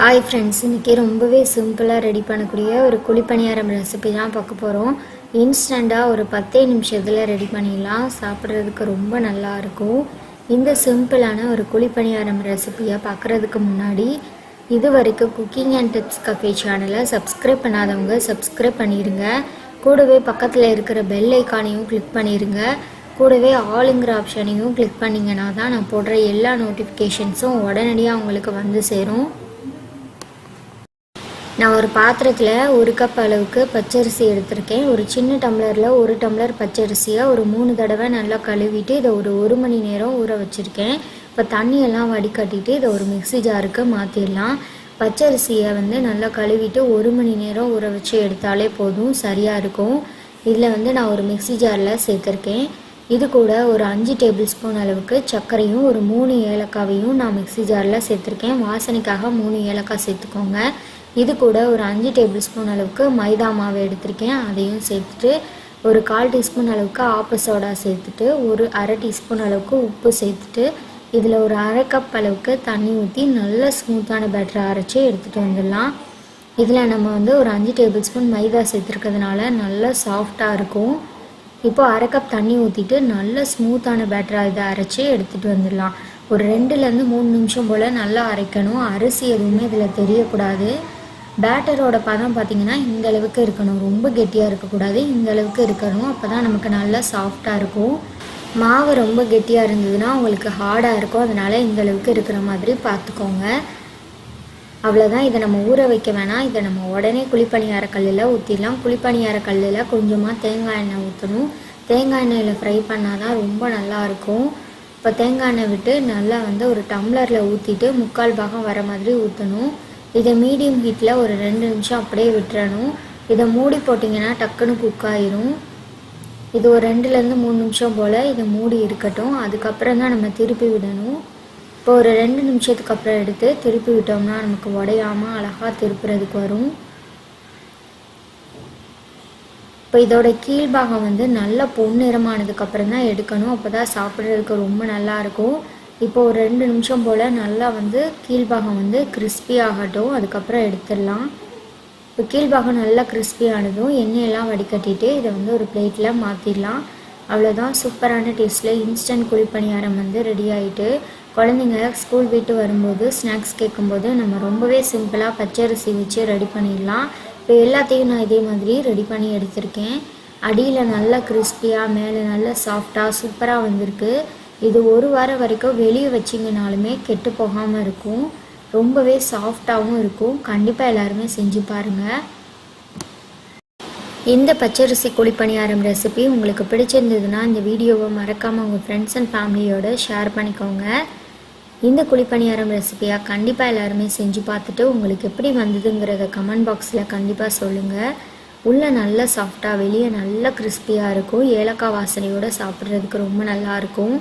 Hi friends இன்றைக்கி ரொம்பவே சிம்பிளாக ரெடி பண்ணக்கூடிய ஒரு குழிப்பணியாரம் ரெசிபி தான் பார்க்க போகிறோம் இன்ஸ்டண்ட்டாக ஒரு பத்தே நிமிஷத்தில் ரெடி பண்ணிடலாம். சாப்பிட்றதுக்கு ரொம்ப நல்லா இருக்கும். இந்த சிம்பிளான ஒரு குழிப்பணியாரம் ரெசிபியை பார்க்குறதுக்கு முன்னாடி இது வரைக்கும் குக்கிங் அண்ட் டிப்ஸ் கஃபே சேனலை சப்ஸ்கிரைப் பண்ணாதவங்க சப்ஸ்கிரைப் பண்ணிடுங்க கூடவே பக்கத்தில் இருக்கிற பெல் ஐக்கானையும் கிளிக் பண்ணிடுங்க கூடவே ஆளுங்கிற ஆப்ஷனையும் கிளிக் பண்ணிங்கன்னா தான் நான் போடுற எல்லா நோட்டிஃபிகேஷன்ஸும் உடனடியாக உங்களுக்கு வந்து சேரும். நான் ஒரு பாத்திரத்தில் ஒரு கப் அளவுக்கு பச்சரிசி எடுத்திருக்கேன். ஒரு சின்ன டம்ளரில் ஒரு டம்ளர் பச்சரிசியை ஒரு மூணு தடவை நல்லா கழுவிட்டு இதை ஒரு ஒரு மணி நேரம் ஊற வச்சுருக்கேன். இப்போ தண்ணியெல்லாம் வடிகட்டிட்டு இதை ஒரு மிக்ஸி ஜாருக்கு மாற்றிடலாம் பச்சரிசியை வந்து நல்லா கழுவிட்டு ஒரு மணி நேரம் ஊற வச்சு எடுத்தாலே போதும் சரியாக இருக்கும். இதில் வந்து நான் ஒரு மிக்ஸி ஜாரில் சேர்த்துருக்கேன். இது கூட ஒரு அஞ்சு டேபிள் ஸ்பூன் அளவுக்கு சர்க்கரையும் ஒரு மூணு ஏலக்காவையும் நான் மிக்ஸி ஜாரில் சேர்த்துருக்கேன். வாசனைக்காக மூணு ஏலக்காய் சேர்த்துக்கோங்க. இது கூட ஒரு அஞ்சு டேபிள் ஸ்பூன் அளவுக்கு மைதா மாவு எடுத்திருக்கேன். அதையும் சேர்த்துட்டு ஒரு கால் டீஸ்பூன் அளவுக்கு ஆப்ப சோடா சேர்த்துட்டு ஒரு அரை டீஸ்பூன் அளவுக்கு உப்பு சேர்த்துட்டு இதில் ஒரு அரை கப் அளவுக்கு தண்ணி ஊற்றி நல்ல ஸ்மூத்தான பேட்டரை அரைச்சி எடுத்துகிட்டு வந்துடலாம். இதில் நம்ம வந்து ஒரு அஞ்சு டேபிள் ஸ்பூன் மைதா சேர்த்துருக்கிறதுனால நல்லா சாஃப்டாக இருக்கும். இப்போ அரை கப் தண்ணி ஊற்றிட்டு நல்ல ஸ்மூத்தான பேட்டராக இதை அரைச்சி எடுத்துகிட்டு வந்துடலாம். ஒரு ரெண்டுலேருந்து மூணு நிமிஷம் போல் நல்லா அரைக்கணும். அரிசி எதுவுமே இதில் தெரியக்கூடாது. பேட்டரோட பதம் பார்த்திங்கன்னா இந்த அளவுக்கு இருக்கணும். ரொம்ப கெட்டியாக இருக்கக்கூடாது. இந்த அளவுக்கு இருக்கணும். அப்போ தான் நமக்கு நல்லா சாஃப்டாக இருக்கும். மாவு ரொம்ப கெட்டியாக இருந்ததுன்னா உங்களுக்கு ஹார்டாக இருக்கும். அதனால் இந்த அளவுக்கு இருக்கிற மாதிரி பார்த்துக்கோங்க அவ்வளோதான் இதை நம்ம ஊற வைக்க வேணாம். இதை நம்ம உடனே குழிப்பணியார கல்லில் ஊற்றிடலாம் குழிப்பணியார கல்லில் கொஞ்சமாக தேங்காய் எண்ணெய் ஊற்றணும் தேங்காய் எண்ணெயில் ஃப்ரை பண்ணால் தான் ரொம்ப நல்லாயிருக்கும் இப்போ தேங்காய் எண்ணெய் விட்டு நல்லா வந்து ஒரு டம்ளரில் ஊற்றிட்டு முக்கால் பாகம் வர மாதிரி ஊற்றணும் இதை மீடியம் ஹீட்டில் ஒரு ரெண்டு நிமிஷம் அப்படியே விட்டுறணும். இதை மூடி போட்டிங்கன்னா டக்குன்னு குக் ஆயிரும். இது ஒரு ரெண்டுலேருந்து மூணு நிமிஷம் போல் இதை மூடி இருக்கட்டும். அதுக்கப்புறம் தான் நம்ம திருப்பி விடணும். இப்போ ஒரு ரெண்டு நிமிஷத்துக்கு அப்புறம் எடுத்து திருப்பி விட்டோம்னா நமக்கு உடையாமல் அழகாக திருப்புறதுக்கு வரும். இப்போ இதோட கீழ்பாகம் வந்து நல்ல பொன்னிறமானதுக்கு அப்புறம் தான் எடுக்கணும். அப்போ தான் சாப்பிட்றதுக்கு ரொம்ப நல்லாயிருக்கும் இப்போ ஒரு ரெண்டு நிமிஷம் போல் நல்லா வந்து கீழ்பாகம் வந்து கிறிஸ்பி ஆகட்டும். அதுக்கப்புறம் எடுத்துடலாம். இப்போ கீழ்பாகம் நல்லா கிறிஸ்பி ஆனதும் எண்ணெயெல்லாம் வடிகட்டிட்டு இதை வந்து ஒரு பிளேட்டில் மாற்றிடலாம் அவ்வளோதான் சூப்பரான டேஸ்ட்டில் இன்ஸ்டன்ட் குழிப்பணியாரம் வந்து ரெடி ஆகிட்டு குழந்தைங்க ஸ்கூல் விட்டு வரும்போது ஸ்நாக்ஸ் கேட்கும்போது நம்ம ரொம்பவே சிம்பிளாக பச்சரிசி வச்சு ரெடி பண்ணிடலாம். இப்போ எல்லாத்தையும் நான் இதே மாதிரி ரெடி பண்ணி எடுத்திருக்கேன். அடியில் நல்லா கிறிஸ்பியாக மேலே நல்லா சாஃப்டாக சூப்பராக வந்திருக்கு. இது ஒரு வாரம் வரைக்கும் வெளியே வச்சிங்கனாலுமே கெட்டு போகாமல் இருக்கும். ரொம்பவே சாஃப்டாகவும் இருக்கும். கண்டிப்பாக எல்லாருமே செஞ்சு பாருங்கள் இந்த பச்சரிசி குழிப்பணியாரம் ரெசிபி உங்களுக்கு பிடிச்சிருந்ததுன்னா இந்த வீடியோவை மறக்காமல் உங்கள் ஃப்ரெண்ட்ஸ் அண்ட் ஃபேமிலியோடு ஷேர் பண்ணிக்கோங்க. இந்த குழிப்பணியாரம் ரெசிபியாக கண்டிப்பாக எல்லாருமே செஞ்சு பார்த்துட்டு உங்களுக்கு எப்படி வந்ததுங்கிறத கமெண்ட் பாக்ஸில் கண்டிப்பாக சொல்லுங்கள் உள்ளே நல்ல சாஃப்டாக வெளியே நல்ல கிறிஸ்பியாக இருக்கும். ஏலக்காய் வாசனையோடு சாப்பிட்றதுக்கு ரொம்ப நல்லாயிருக்கும்